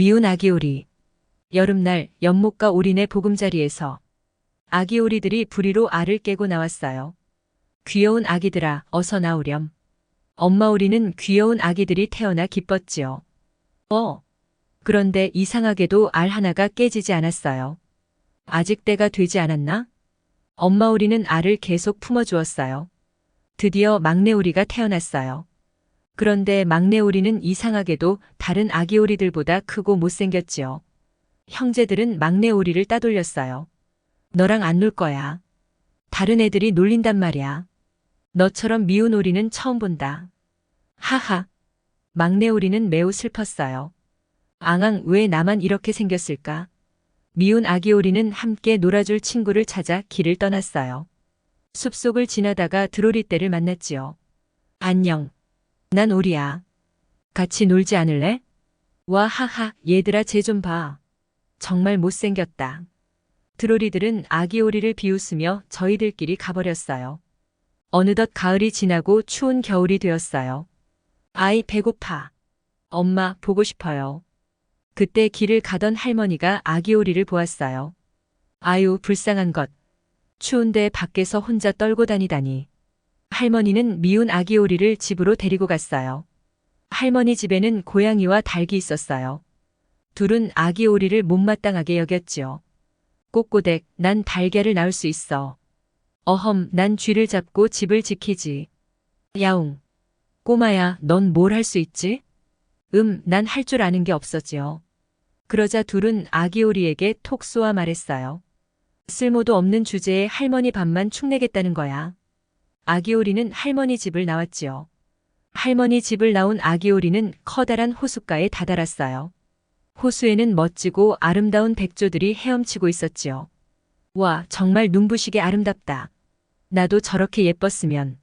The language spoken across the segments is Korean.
미운 아기오리. 여름날 연못가 오리네 보금자리에서 아기오리들이 부리로 알을 깨고 나왔어요. 귀여운 아기들아, 어서 나오렴. 엄마 오리는 귀여운 아기들이 태어나 기뻤지요. 어. 그런데 이상하게도 알 하나가 깨지지 않았어요. 아직 때가 되지 않았나? 엄마 오리는 알을 계속 품어주었어요. 드디어 막내 오리가 태어났어요. 그런데 막내 오리는 이상하게도 다른 아기 오리들보다 크고 못생겼지요. 형제들은 막내 오리를 따돌렸어요. 너랑 안 놀 거야. 다른 애들이 놀린단 말이야. 너처럼 미운 오리는 처음 본다. 하하. 막내 오리는 매우 슬펐어요. 앙앙 왜 나만 이렇게 생겼을까? 미운 아기 오리는 함께 놀아줄 친구를 찾아 길을 떠났어요. 숲속을 지나다가 드로리 떼를 만났지요. 안녕. 난 오리야. 같이 놀지 않을래? 와 하하 얘들아 쟤 좀 봐. 정말 못생겼다. 드로리들은 아기 오리를 비웃으며 저희들끼리 가버렸어요. 어느덧 가을이 지나고 추운 겨울이 되었어요. 아이 배고파. 엄마 보고 싶어요. 그때 길을 가던 할머니가 아기 오리를 보았어요. 아유 불쌍한 것. 추운데 밖에서 혼자 떨고 다니다니. 할머니는 미운 아기 오리를 집으로 데리고 갔어요. 할머니 집에는 고양이와 닭이 있었어요. 둘은 아기 오리를 못마땅하게 여겼지요. 꼬꼬댁, 난 달걀을 낳을 수 있어. 어험, 난 쥐를 잡고 집을 지키지. 야옹. 꼬마야, 넌 뭘 할 수 있지? 음, 난 할 줄 아는 게 없어지요. 그러자 둘은 아기 오리에게 톡 쏘아 말했어요. 쓸모도 없는 주제에 할머니 밥만 축내겠다는 거야. 아기 오리는 할머니 집을 나왔지요. 할머니 집을 나온 아기 오리는 커다란 호숫가에 다다랐어요. 호수에는 멋지고 아름다운 백조들이 헤엄치고 있었지요. 와, 정말 눈부시게 아름답다. 나도 저렇게 예뻤으면.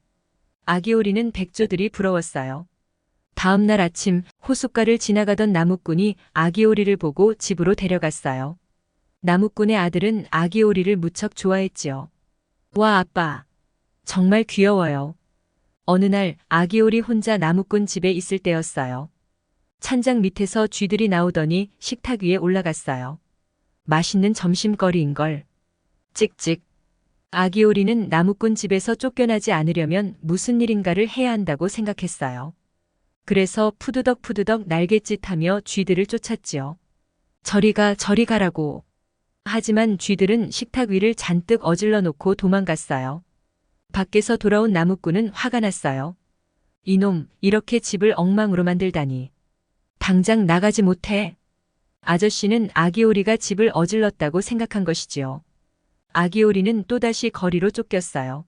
아기 오리는 백조들이 부러웠어요. 다음 날 아침 호숫가를 지나가던 나무꾼이 아기 오리를 보고 집으로 데려갔어요. 나무꾼의 아들은 아기 오리를 무척 좋아했지요. 와, 아빠. 정말 귀여워요. 어느 날 아기 오리 혼자 나무꾼 집에 있을 때였어요. 찬장 밑에서 쥐들이 나오더니 식탁 위에 올라갔어요. 맛있는 점심거리인 걸. 찍찍. 아기 오리는 나무꾼 집에서 쫓겨나지 않으려면 무슨 일인가를 해야 한다고 생각했어요. 그래서 푸드덕 푸드덕 날갯짓하며 쥐들을 쫓았지요. 저리가 저리 가라고. 하지만 쥐들은 식탁 위를 잔뜩 어질러 놓고 도망갔어요. 밖에서 돌아온 나무꾼은 화가 났어요. 이놈, 이렇게 집을 엉망으로 만들다니. 당장 나가지 못해. 아저씨는 아기오리가 집을 어질렀다고 생각한 것이지요. 아기오리는 또다시 거리로 쫓겼어요.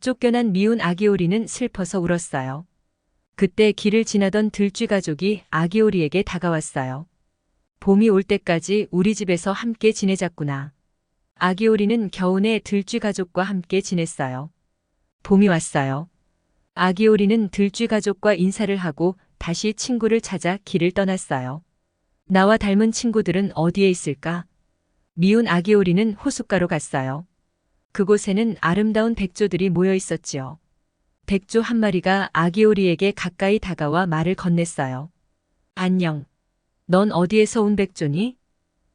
쫓겨난 미운 아기오리는 슬퍼서 울었어요. 그때 길을 지나던 들쥐 가족이 아기오리에게 다가왔어요. 봄이 올 때까지 우리 집에서 함께 지내자꾸나. 아기오리는 겨우내 들쥐 가족과 함께 지냈어요. 봄이 왔어요. 아기오리는 들쥐 가족과 인사를 하고 다시 친구를 찾아 길을 떠났어요. 나와 닮은 친구들은 어디에 있을까? 미운 아기오리는 호숫가로 갔어요. 그곳에는 아름다운 백조들이 모여 있었지요. 백조 한 마리가 아기오리에게 가까이 다가와 말을 건넸어요. 안녕. 넌 어디에서 온 백조니?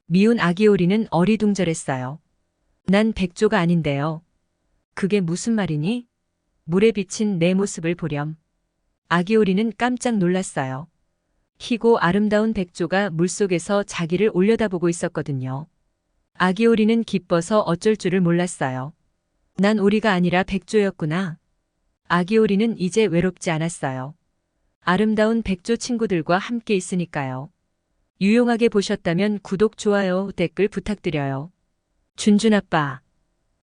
미운 아기오리는 어리둥절했어요. 난 백조가 아닌데요. 그게 무슨 말이니? 물에 비친 내 모습을 보렴. 아기오리는 깜짝 놀랐어요. 희고 아름다운 백조가 물속에서 자기를 올려다보고 있었거든요. 아기오리는 기뻐서 어쩔 줄을 몰랐어요. 난 오리가 아니라 백조였구나. 아기오리는 이제 외롭지 않았어요. 아름다운 백조 친구들과 함께 있으니까요. 유용하게 보셨다면 구독, 좋아요, 댓글 부탁드려요. 준준 아빠.